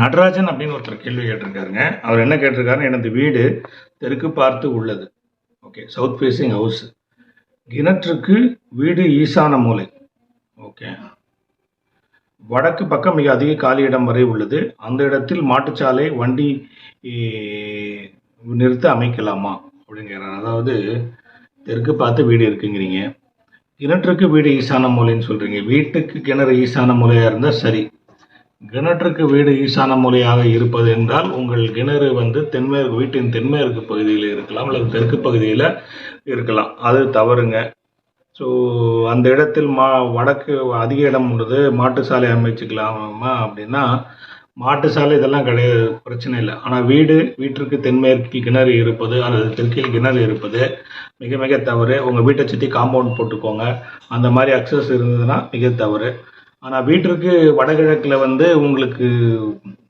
நடராஜன் அப்படின்னு ஒருத்தர் கேள்வி கேட்டிருக்காருங்க. அவர் என்ன கேட்டிருக்காருன்னு எனது வீடு தெற்கு பார்த்து உள்ளது. ஓகே சவுத் ஃபேஸிங் ஹவுஸ் கிணற்றுக்கு வீடு ஈசான மூலை. ஓகே வடக்கு பக்கம் மிக அதிக காலி இடம் வரை உள்ளது. அந்த இடத்தில் மாட்டுச்சாலை வண்டி நிறுத்த அமைக்கலாமா? அப்படிங்கிறார் அதாவது தெற்கு பார்த்து வீடு இருக்குங்கிறீங்க. கிணற்றுக்கு வீடு ஈசான மூலைன்னு சொல்கிறீங்க வீட்டுக்கு கிணறு ஈசான மூலையாக இருந்தால் சரி. கிணற்றுக்கு வீடு ஈசான மூலையாக இருப்பது என்றால் உங்கள் கிணறு வந்து தென்மேற்கு வீட்டின் தென்மேற்கு பகுதியில் இருக்கலாம் அல்லது தெற்கு பகுதியில் இருக்கலாம். அது தவறுங்க. ஸோ அந்த இடத்தில் மா வடக்கு அதிக இடம் உள்ளது. மாட்டு சாலை அமைச்சுக்கலாமா அப்படின்னா மாட்டு சாலை இதெல்லாம் கிடையாது. பிரச்சனை இல்லை. ஆனால் வீடு வீட்டிற்கு தென்மேற்கில் கிணறு இருப்பது அல்லது தெற்கில் கிணறு இருப்பது மிக மிக தவறு. உங்கள் வீட்டை சுற்றி காம்பவுண்ட் போட்டுக்கோங்க. அந்த மாதிரி அக்சஸ் இருந்ததுன்னா மிக தவறு. ஆனால் வீட்டிற்கு வடகிழக்கில் வந்து உங்களுக்கு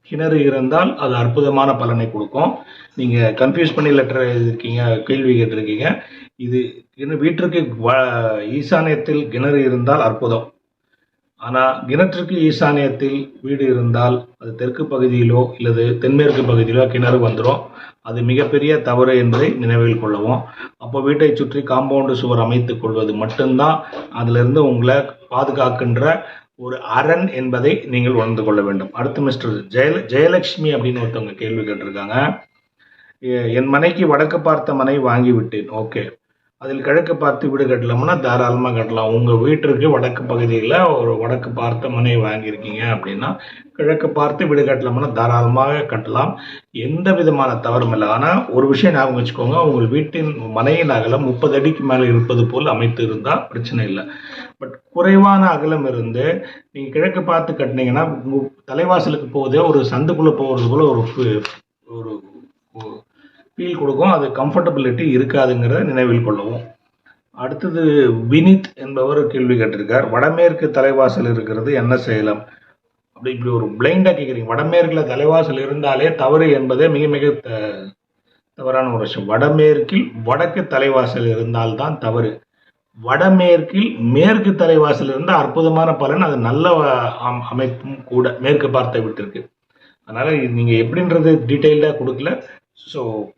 கிணறு இருந்தால் அது அற்புதமான பலனை கொடுக்கும். நீங்கள் கன்ஃபியூஸ் பண்ணி லெட்டர் எழுதியிருக்கீங்க கேள்வி கேட்டிருக்கீங்க. இது வீட்டிற்கு வ- ஈசானியத்தில் கிணறு இருந்தால் அற்புதம். ஆனால் கிணற்றுக்கு ஈசானியத்தில் வீடு இருந்தால் அது தெற்கு பகுதியிலோ இல்லது தென்மேற்கு பகுதியிலோ கிணறு வந்துடும் அது மிகப்பெரிய தவறு என்பதை நினைவில் கொள்ளவும். அப்போ வீட்டை சுற்றி காம்பவுண்டு சுவர் அமைத்துக் கொள்வது மட்டும்தான். அதிலிருந்து உங்களை பாதுகாக்கின்ற ஒரு அரண் என்பதை நீங்கள் உணர்ந்து கொள்ள வேண்டும். அடுத்து மிஸ்டர் ஜெயல ஜெயலட்சுமி அப்படின்னு ஒருத்தவங்க கேள்வி கேட்டிருக்காங்க. எ- என் மனைக்கு வடக்கு பார்த்த மனை வாங்கி விட்டேன் ஓகே. அதில் கிழக்கு பார்த்து வீடு கட்டலாம்னா தாராளமாக கட்டலாம். உங்கள் வீட்டிற்கு வடக்கு பகுதியில் ஒரு வடக்கு பார்த்த மனை வாங்கியிருக்கீங்க அப்படின்னா கிழக்கு பார்த்து வீடு கட்டலாம்னா தாராளமாக கட்டலாம். எந்த விதமான தவறும் இல்லை. ஆனால் ஒரு விஷயம் ஞாபகம் வச்சுக்கோங்க. உங்கள் வீட்டின் மனையின் அகலம் முப்பது அடிக்கு மேலே இருப்பது போல் அமைத்து இருந்தால் பிரச்சனை இல்லை. பட் குறைவான அகலம் இருந்து நீங்கள் கிழக்கு பார்த்து கட்டினீங்கன்னா தலைவாசலுக்கு போகுதே ஒரு சந்துக்குள்ளே போகிறது போல் ஒரு ஒரு ஃபீல் கொடுக்கும். அது கம்ஃபர்டபிலிட்டி இருக்காதுங்கிறத நினைவில் கொள்ளவும். அடுத்தது வினித் என்பவர் கேள்வி கேட்டிருக்கார். வடமேற்கு தலைவாசல் இருக்கிறது என்ன செய்யலாம் அப்படி இப்படி ஒரு பிளைண்டாக கேட்குறீங்க வடமேற்கில் தலைவாசல் இருந்தாலே தவறு என்பதே மிக மிக த- தவறான ஒரு விஷயம். வடமேற்கில் வடக்கு தலைவாசல் இருந்தால்தான் தவறு. வடமேற்கில் மேற்கு தலைவாசல் இருந்தால் அற்புதமான பலன். அது நல்ல அம்- அமைப்பும் கூட மேற்கு பார்த்த விட்டுருக்கு. அதனால் நீங்கள் எப்படின்றது டீட்டெயில்டாக கொடுக்கல. ஸோ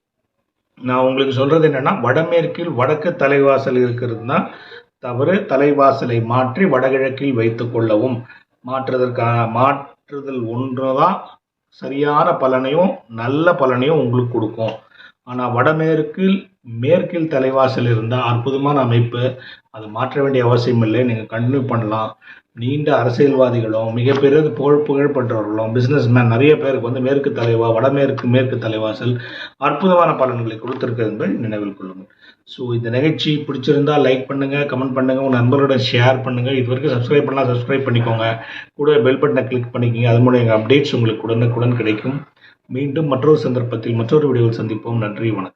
நான் உங்களுக்கு சொல்கிறது என்னென்னா வடமேற்கில் வடக்கு தலைவாசல் இருக்கிறது தான் தவறு. தலைவாசலை மாற்றி வடகிழக்கில் வைத்து கொள்ளவும். மாற்றுவதற்கான மாற்றுதல் ஒன்றுதான் சரியான பலனையும் நல்ல பலனையும் உங்களுக்கு கொடுக்கும். ஆனால் வடமேற்கில் மேற்கில் தலைவாசல் இருந்தால் அற்புதமான அமைப்பு. அது மாற்ற வேண்டிய அவசியம் இல்லை. நீங்கள் கண்டினியூ பண்ணலாம். நீண்ட அரசியல்வாதிகளும் மிகப்பெரிய புகழ் புகழ்பெற்றவர்களும் பிஸ்னஸ் மேன் நிறைய பேருக்கு வந்து மேற்கு தலைவா வடமேற்கு மேற்கு தலைவாசல் அற்புதமான பலன்களை கொடுத்துருக்கு என்பதை நினைவில் கொள்ளுங்கள். ஸோ இந்த நிகழ்ச்சி பிடிச்சிருந்தா லைக் பண்ணுங்கள் கமெண்ட் பண்ணுங்க உங்கள் நண்பர்களோட ஷேர் பண்ணுங்கள் இது வரைக்கும் சப்ஸ்கிரைப் பண்ணலாம் சப்ஸ்கிரைப் பண்ணிக்கோங்க. கூட பெல் பட்டனை கிளிக் பண்ணிக்கோங்க. அது மூலம் எங்கள் அப்டேட்ஸ் உங்களுக்கு உடனுக்குடன் கிடைக்கும். மீண்டும் மற்றொரு சந்தர்ப்பத்தில் மற்றொரு வீடியோவில் சந்திப்போம். நன்றி வணக்கம்.